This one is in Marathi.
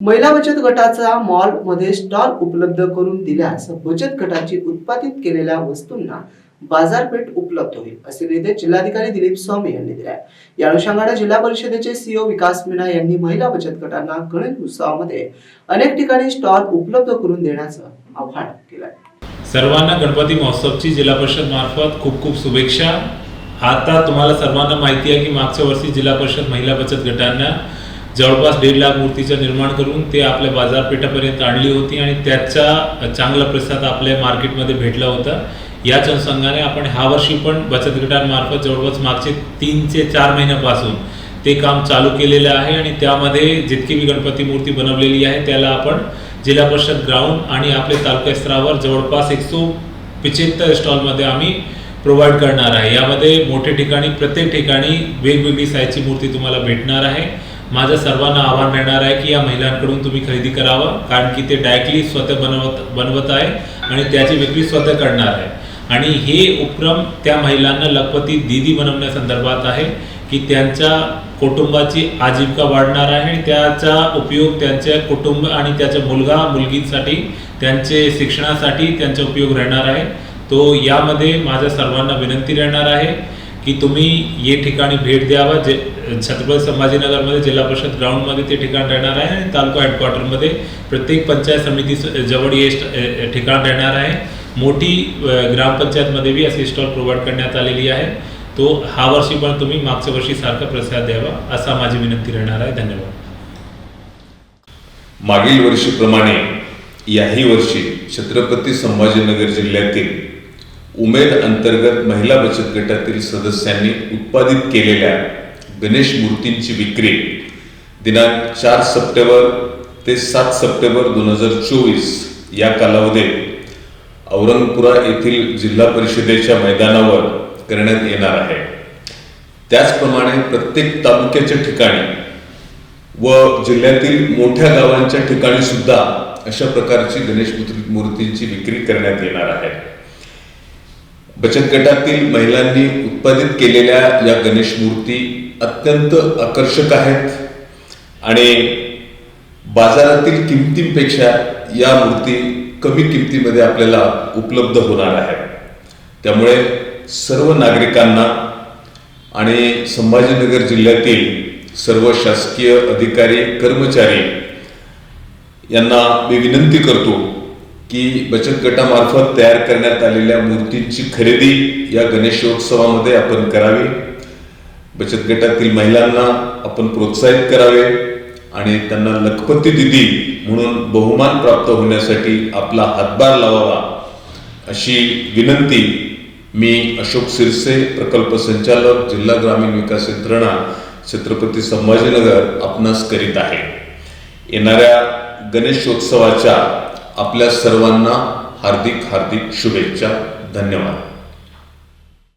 महिला बचत गटाचा मॉलमध्ये स्टॉल उपलब्ध करून दिल्यास बचत गटाची उत्पादित केलेल्या वस्तूंना बाजारपेठ उपलब्ध होईल असे निर्देश जिल्हाधिकारी दिलीप स्वामी यांनी दिले या अनुषंगाने जिल्हा परिषदेचे सीओ विकास मीना यांनी महिला बचत गटांना गणेश उत्सवामध्ये अनेक ठिकाणी स्टॉल उपलब्ध करून देण्याचं आव्हान केलं सर्वांना गणपती महोत्सवची जिल्हा परिषद मार्फत खूप खूप शुभेच्छा. आता तुम्हाला सर्वांना माहिती आहे की मागच्या वर्षी जिल्हा परिषद महिला बचत गटांना जवळपास दीड लाख मूर्तीचं निर्माण करून ते आपल्या बाजारपेठापर्यंत आणली होती आणि त्याचा चांगला प्रतिसाद आपल्या मार्केटमध्ये भेटला होता. याच अनुषंगाने आपण ह्या वर्षी पण बचत गटांमार्फत जवळपास मागचे तीन ते चार महिन्यापासून ते काम चालू केलेलं आहे आणि त्यामध्ये जितकी बी गणपती मूर्ती बनवलेली आहे त्याला आपण जिल्हा परिषद ग्राउंड आणि आपले तालुका स्तरावर जवळपास सो विचित्र स्टॉलमध्ये आम्ही प्रोव्हाइड करणार आहे. यामध्ये मोठ्या ठिकाणी प्रत्येक ठिकाणी वेगवेगळी साईजची मूर्ती तुम्हाला भेटणार आहे. माझं सर्वांना आव्हान राहणार आहे की या महिलांकडून तुम्ही खरेदी करावं कारण की ते डायरेक्टली स्वतः बनवत बनवत आहे आणि त्याची विक्री स्वतः करणार आहे. आणि हे उपक्रम त्या महिलांना लखपती दीदी बनवण्यासंदर्भात आहे की त्यांच्या कुटुंबाची आजीविका वाढणार आहे आणि त्याचा उपयोग त्यांच्या कुटुंब आणि त्याच्या मुलगा मुलगीसाठी त्यांचे शिक्षणासाठी त्यांचा उपयोग राहणार आहे. तो यामध्ये माझ्या सर्वांना विनंती राहणार आहे की तुम्ही ये ठिकाणी भेट द्यावा जे छत्रपती संभाजीनगरमध्ये जिल्हा परिषद ग्राउंडमध्ये ते ठिकाण राहणार आहे आणि तालुका हेडक्वार्टरमध्ये प्रत्येक पंचायत समिती जवळ हे ठिकाण राहणार आहे. मोठी ग्रामपंचायतमध्ये बी असे स्टॉल प्रोव्हाइड करण्यात आलेली आहे. तो हा वर्षी पण तुम्ही मागच्या वर्षी सारखा द्यावा असा माझी विनंती राहणार आहे. धन्यवाद. मागील वर्षीप्रमाणे याही वर्षी छत्रपती संभाजीनगर जिल्ह्यातील उमेद अंतर्गत महिला बचत गटातील सदस्यांनी उत्पादित केलेल्या गणेश मूर्तींची विक्री. दिनांक चार सप्टेंबर ते सात सप्टेंबर दोन हजार चोवीस या कालावधीत औरंगपुरा येथील जिल्हा परिषदेच्या मैदानावर करण्यात येणार आहे. त्याचप्रमाणे प्रत्येक तालुक्याच्या ठिकाणी व जिल्ह्यातील मोठ्या गावांच्या ठिकाणी सुद्धा अशा प्रकारची गणेश मूर्ती- मूर्तींची विक्री करण्यात येणार आहे. बचत गटातील महिलांनी उत्पादित केलेल्या या गणेश मूर्ती अत्यंत आकर्षक आहेत. आणि बाजारातील किमतींपेक्षा या मूर्ती कमी किमतीमध्ये आपल्याला उपलब्ध होणार आहेत त्यामुळे सर्व नागरिकांना आणि संभाजीनगर जिल्ह्यातील सर्व शासकीय अधिकारी कर्मचारी यांना मी विनंती करतो की बचत गटामार्फत तयार करण्यात आलेल्या मूर्तींची खरेदी या गणेशोत्सवामध्ये आपण करावी. बचत गटातील महिलांना आपण प्रोत्साहित करावे आणि त्यांना लखपती दिदी म्हणून बहुमान प्राप्त होण्यासाठी आपला हातभार लावावा अशी विनंती मी अशोक सिरसे प्रकल्प संचालक जिल्हा ग्रामीण विकास यंत्रणा छत्रपती संभाजीनगर आपणास करीत आहे. येणाऱ्या गणेशोत्सवाच्या आपल्या सर्वांना हार्दिक हार्दिक शुभेच्छा. धन्यवाद.